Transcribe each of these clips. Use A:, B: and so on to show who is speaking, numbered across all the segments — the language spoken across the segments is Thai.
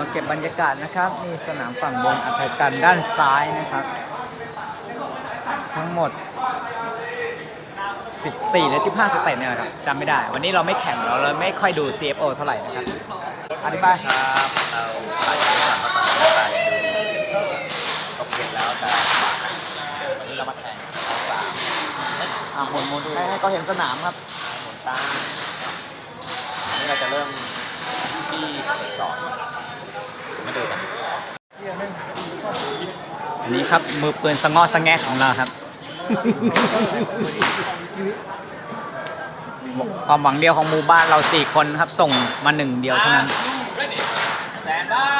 A: มาเก็บบรรยากาศนะครับนี่สนามฝั่งบนอัธจันทร์ด้านซ้ายนะครับ ทั้งหมด 14หรือ15 สเตจเนี่ยแหละครับจำไม่ได้ วันนี้เราไม่แข่งเราเลยไม่ค่อยดู CFO เท่าไหร่นะครับอธิบาย
B: ครับเราขายที่สามก็ตอนนี้ไปตกเย็นแล้วแต่วันนี้เรามาแข่งเอาสาม
A: อ่าหมุนหมุนให้ให้เขาเห็นสนามครับ
B: หมุนตั้งอันนี้เราจะเริ่มที่สองมาดูกัน
A: อั นนี้ครับ มือปืนสงอสงแงะของเราครับ ความหวังเดียวของหมู่บ้านเราสี่คนครับ ส่งมาหนึ่งเดียวเท่านั้นช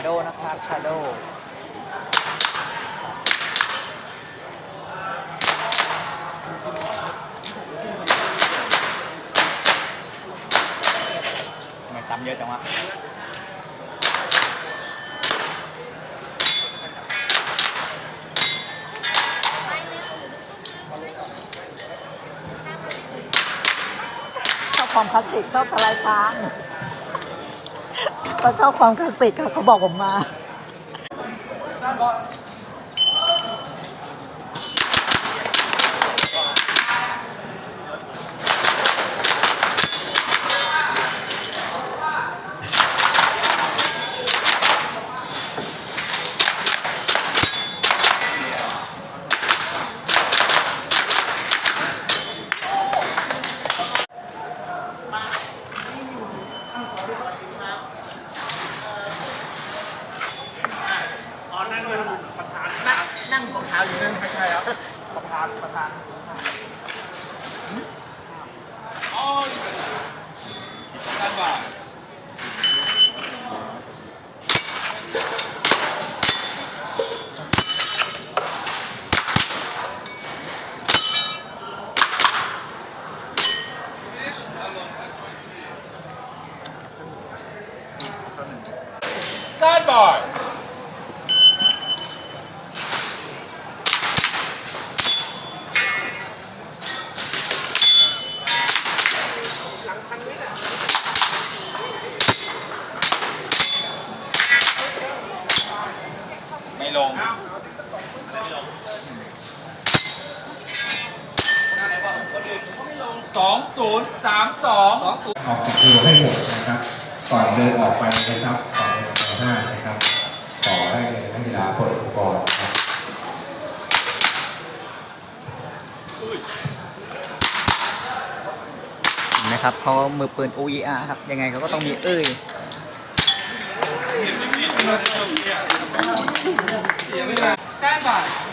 A: าโดนะ ครับชาโดทำไมซ้ำเยอะจังวะชอบความคลาสสิกชอบสไลด์ช้างเขาชอบความคลาสสิกอะเขาบอกผมมา ประธาน
C: 2032 ออ
D: กจากตัวให้หมดนะครับ ก่อนเดินออกไปนะครับต่อนเดิอหน้านะครับต่อให้นักกีฬาปลดอุปกรณ์นะครับ
A: เห็นะครับเขามือปืน OER ครับ ยังไงเขาก็ต้องมีเอ้ย
C: Stand by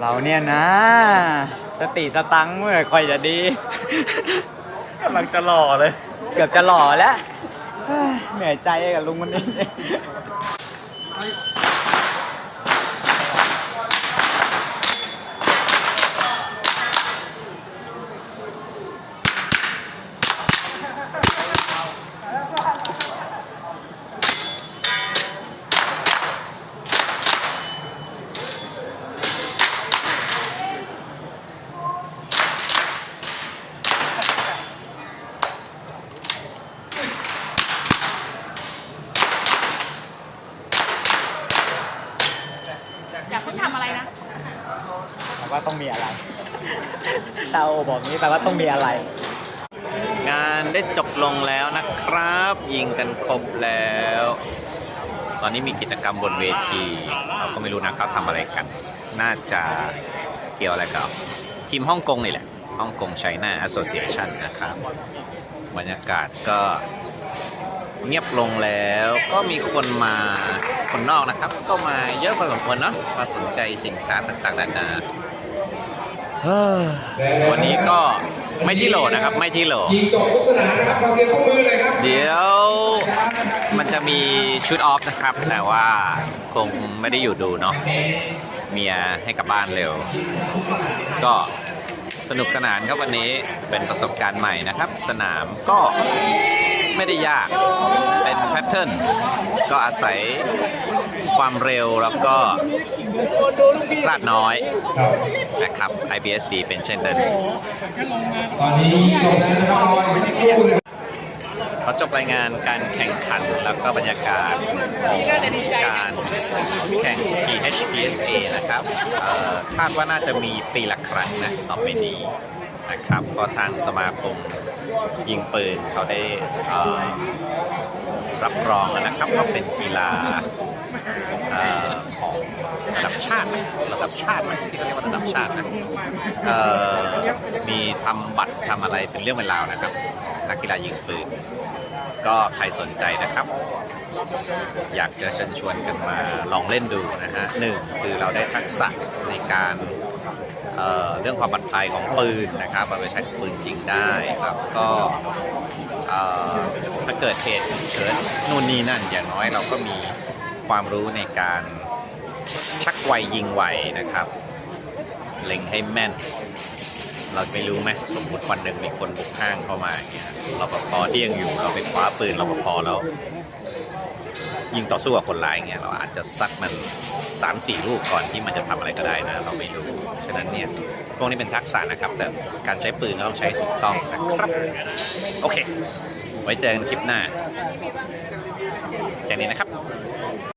A: เราเนี่ยนะ สติสตังค์เมื่อค่อยจะดี
B: กำลังจะหล่อเลย
A: เกือบจะหล่อแล้วเฮ้ยเหนื่อยใจกับลุงคนนี้
E: นะ
A: แปลว่าต้องมีอะไรตาโอบอกนี้แปลว่าต้องมีอะไร
D: งานได้จบลงแล้วนะครับ ยิงกันครบแล้ว ตอนนี้มีกิจกรรมบนเวทีเราก็ไม่รู้นะเขาทำอะไรกัน น่าจะเกี่ยวอะไรกับทีมฮ่องกงนี่แหละฮ่องกงไชน่าแอสโซเ t ชันนะครับ บรรยากาศก็เงียบลงแล้วก็มีคนมา คนนอกนะครับ ก็มาเยอะพอสมควรเนาะมาสนใจสินค้าต่างๆนานาเฮ้อวันนี้ก็ไม่ที่โหลนะครับ ไม่ที่โหล
F: ยิงจบทุกสนามนะครับขอเสียงปรบมือเลยครับ
D: เดี๋ยว มันจะมีชุดออฟนะครับ แต่ว่าคงไม่ได้อยู่ดูเนาะเมียให้กลับบ้านเร็ว ก็สนุกสนานครับวันนี้เป็นประสบการณ์ใหม่นะครับ สนามก็ ไม่ได้ยาก เป็นแพทเทิร์นก็อาศัยความเร็วแล้วก็ลาดน้อยนะครับ IBSC เป็นเช่นนั้น
F: ตอนนี้จบแล้วนะครับรออีกสักครู่นะครับ
D: เขาจบรายงานการแข่งขันแล้วก็บรรยากาศของการแข่ง PHPSA นะครับคาดว่าน่าจะมีปีละครั้งนะต่อไปนี้ นะครับเพราะทางสมาคมยิงปืนเขาได้รับรองนะครับว่าเป็นกีฬาของระดับชาตินะระดับชาติที่เขาเรียกว่าระดับชาตินะมีทำบัตรทำอะไรเป็นเรื่องเป็นราวนะครับ นักกีฬายิงปืน ก็ใครสนใจนะครับ อยากจะเชิญชวนกันมาลองเล่นดูนะฮะหนึ่งคือเราได้ทักษะในการ เเรื่องความปลอดภัยของปืนนะครับเราไปใช้ปืนจริงได้แล้วก็ถ้าเกิดเหตุฉุกเฉินนู่นนี่นั่นอย่างน้อยเราก็มีความรู้ในการชักไวยิงไวนะครับ เล็งให้แม่น เราไม่รู้ไหมสมมติวันหนึ่งมีคนบุกห้างเข้ามาอย่างเงี้ยเราปภเที่ยังอยู่เราไปคว้าปืนเราปภแล้วยิงต่อสู้กับคนร้ายอย่างเงี้ยเราอาจจะซัดมัน3ามสี่ลูกก่อนที่มันจะทำอะไรก็ได้นะ เราไม่รู้ ฉะนั้นเนี่ยพวกนี้เป็นทักษะนะครับ แต่การใช้ปืนก็ต้องใช้ถูกต้องนะครับ โอเค ไว้เจอกันคลิปหน้าแค่นี้นะครับ